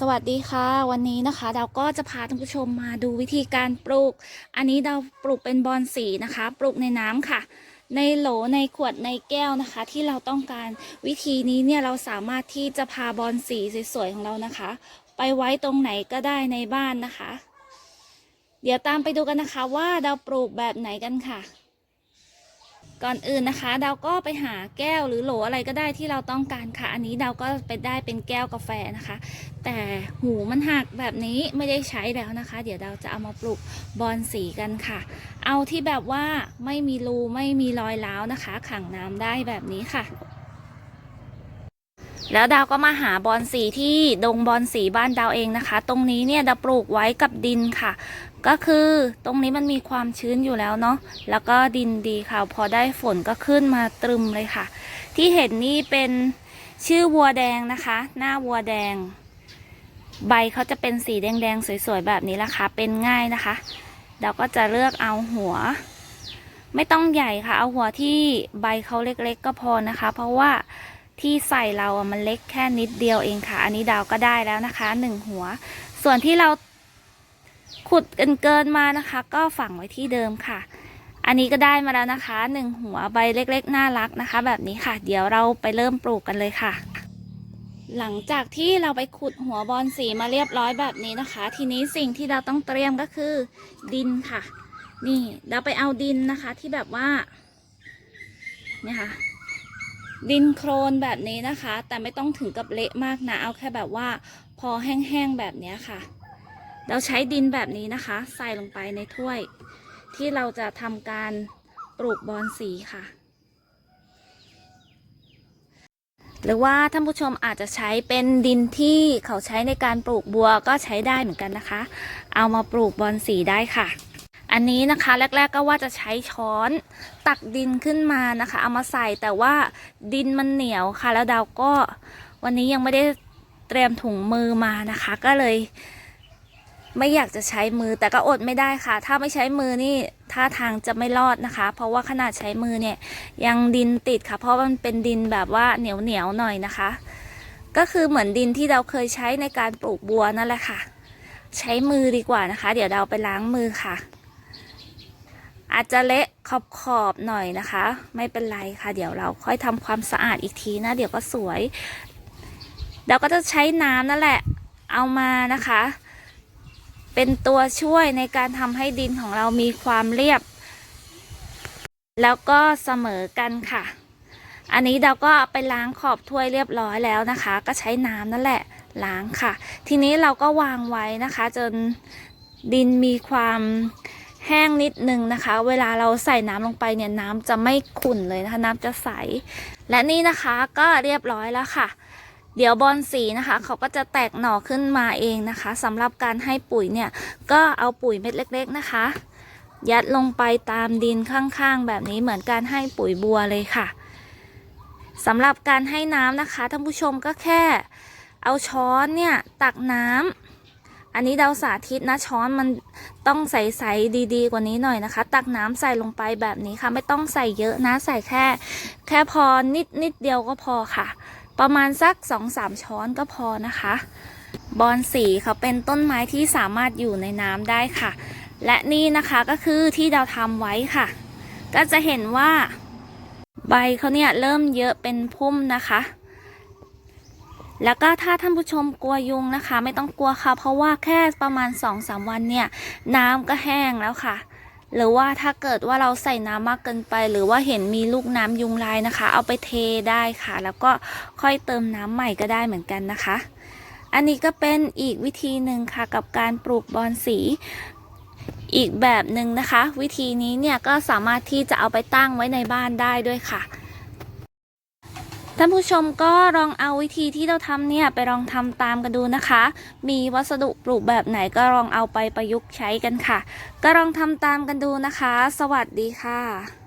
สวัสดีค่ะ วันนี้นะคะเราก็จะพาท่านผู้ชมมาดูวิธีการปลูก อันนี้เราปลูกเป็นบอนสีนะคะ ปลูกในน้ำค่ะ ในโหลในขวดในแก้วนะคะ ที่เราต้องการวิธีนี้เนี่ยเราสามารถที่จะพาบอนสีสวยๆของเรานะคะ ไปไว้ตรงไหนก็ได้ในบ้านนะคะ เดี๋ยวตามไปดูกันนะคะว่าเราปลูกแบบไหนกันค่ะ ก่อนอื่นนะคะเราก็ไปหาแก้วหรือโหลอะไรก็ได้ที่เราต้องการค่ะ อันนี้เราก็ไปได้เป็นแก้วกาแฟนะคะ แต่หูมันหักแบบนี้ไม่ได้ใช้แล้วนะคะ เดี๋ยวเราจะเอามาปลูกบอนสีกันค่ะ เอาที่แบบว่าไม่มีรูไม่มีรอยร้าวนะคะ ขังน้ำได้แบบนี้ค่ะ แล้วดาวก็มาหาบอนสีที่ดงบอนสีบ้านดาวเองนะคะ ตรงนี้เนี่ยดาวปลูกไว้กับดินค่ะ ก็คือตรงนี้มันมีความชื้นอยู่แล้วเนาะแล้วก็ดินดีค่ะ พอได้ฝนก็ขึ้นมาตรึมเลยค่ะ ที่เห็นนี่เป็นชื่อวัวแดงนะคะ หน้าวัวแดง ใบเขาจะเป็นสีแดงๆสวยๆแบบนี้ละค่ะ เป็นง่ายนะคะเราก็จะเลือกเอาหัว ไม่ต้องใหญ่ค่ะ เอาหัวที่ใบเขาเล็กๆ ก็พอนะคะ เพราะว่า ที่ใส่เราอะมันเล็กแค่นิดเดียวเองค่ะ อันนี้ดาวก็ได้แล้วนะคะหนึ่งหัว ส่วนที่เราขุดเกินเกินมานะคะ ก็ฝังไว้ที่เดิมค่ะ อันนี้ก็ได้มาแล้วนะคะหนึ่งหัวใบเล็กๆน่ารักนะคะ แบบนี้ค่ะ เดี๋ยวเราไปเริ่มปลูกกันเลยค่ะ หลังจากที่เราไปขุดหัวบอนสีมาเรียบร้อยแบบนี้นะคะ ทีนี้สิ่งที่เราต้องเตรียมก็คือ ดินค่ะ นี่เราไปเอาดินนะคะที่แบบว่าเนี่ยค่ะ ดินโครนแบบนี้นะคะ แต่ไม่ต้องถึงกับเละมากนะ เอาแค่แบบว่าพอแห้งๆแบบนี้ค่ะ เราใช้ดินแบบนี้นะคะ ใส่ลงไปในถ้วย ที่เราจะทำการปลูกบอนสีค่ะ หรือว่าท่านผู้ชมอาจจะใช้เป็นดินที่เขาใช้ในการปลูกบัวก็ใช้ได้เหมือนกันนะคะ เอามาปลูกบอนสีได้ค่ะ อันนี้นะคะแรก ๆก็ว่าจะใช้ช้อนตักดินขึ้นมานะคะ เอามาใส่แต่ว่าดินมันเหนียวค่ะ แล้วดาวก็วันนี้ยังไม่ได้เตรียมถุงมือมานะคะ ก็เลย ไม่อยากจะใช้มือแต่ก็อดไม่ได้ค่ะ ถ้าไม่ใช้มือนี่ท่าทางจะไม่รอดนะคะ เพราะว่าขนาดใช้มือเนี่ยยังดินติดค่ะ เพราะมันเป็นดินแบบว่าเหนียวเหนียวหน่อยนะคะ ก็คือเหมือนดินที่เราเคยใช้ในการปลูกบัวนั่นแหละค่ะ ใช้มือดีกว่านะคะ เดี๋ยวเราไปล้างมือค่ะ อาจจะเละขอบขอบหน่อยนะคะ ไม่เป็นไรค่ะ เดี๋ยวเราค่อยทำความสะอาดอีกทีนะ เดี๋ยวก็สวยเราก็จะใช้น้ำนั่นแหละ เอามานะคะ เป็นตัวช่วยในการทำให้ดินของเรามีความเรียบ แล้วก็เสมอกันค่ะ อันนี้เราก็ไปล้างขอบถ้วยเรียบร้อยแล้วนะคะ ก็ใช้น้ำนั่นแหละล้างค่ะ ทีนี้เราก็วางไว้นะคะ จนดินมีความ แห้งนิดนึงนะคะ เวลาเราใส่น้ำลงไปเนี่ยน้ำจะไม่ขุ่นเลยนะคะน้ำจะใส และนี่นะคะก็เรียบร้อยแล้วค่ะ เดี๋ยวบอนสีนะคะ เขาก็จะแตกหน่อขึ้นมาเองนะคะสำหรับการให้ปุ๋ยเนี่ยก็เอาปุ๋ยเม็ดเล็ก ๆนะคะ ยัดลงไปตามดินข้างๆ แบบนี้เหมือนการให้ปุ๋ยบัวเลยค่ะสำหรับการให้น้ำนะคะท่านผู้ชมก็แค่ เอาช้อนเนี่ยตักน้ำ อันนี้เราสาธิตนะช้อนมันต้องใสๆดีๆ กว่านี้หน่อยนะคะ ตักน้ำใส่ลงไปแบบนี้ค่ะ ไม่ต้องใส่เยอะนะใส่แค่ แค่พอนิดนิดเดียวก็พอค่ะ ประมาณสักสองสามช้อนก็พอนะคะ บอนสีเขาเป็นต้นไม้ที่สามารถอยู่ในน้ำได้ค่ะ และนี่นะคะก็คือที่เราทำไว้ค่ะ ก็จะเห็นว่าใบเขาเนี่ยเริ่มเยอะเป็นพุ่มนะคะ แล้วก็ถ้าท่านผู้ชมกลัวยุงนะคะ ไม่ต้องกลัวค่ะ เพราะว่าแค่ประมาณ2อสวันเนี่ยน้ำก็แห้งแล้วค่ะ หรือว่าถ้าเกิดว่าเราใส่น้ำมากเกินไป หรือว่าเห็นมีลูกน้ำยุงลายนะคะ เอาไปเทได้ค่ะ แล้วก็ค่อยเติมน้ำใหม่ก็ได้เหมือนกันนะคะ อันนี้ก็เป็นอีกวิธีหนึ่งค่ะกับการปลูกบอนสีอีกแบบหนึ่งนะคะ วิธีนี้เนี่ยก็สามารถที่จะเอาไปตั้งไว้ในบ้านได้ด้วยค่ะ ท่านผู้ชมก็ลองเอาวิธีที่เราทำเนี่ยไปลองทำตามกันดูนะคะ มีวัสดุปลูกแบบไหนก็ลองเอาไปประยุกต์ใช้กันค่ะ ก็ลองทำตามกันดูนะคะ สวัสดีค่ะ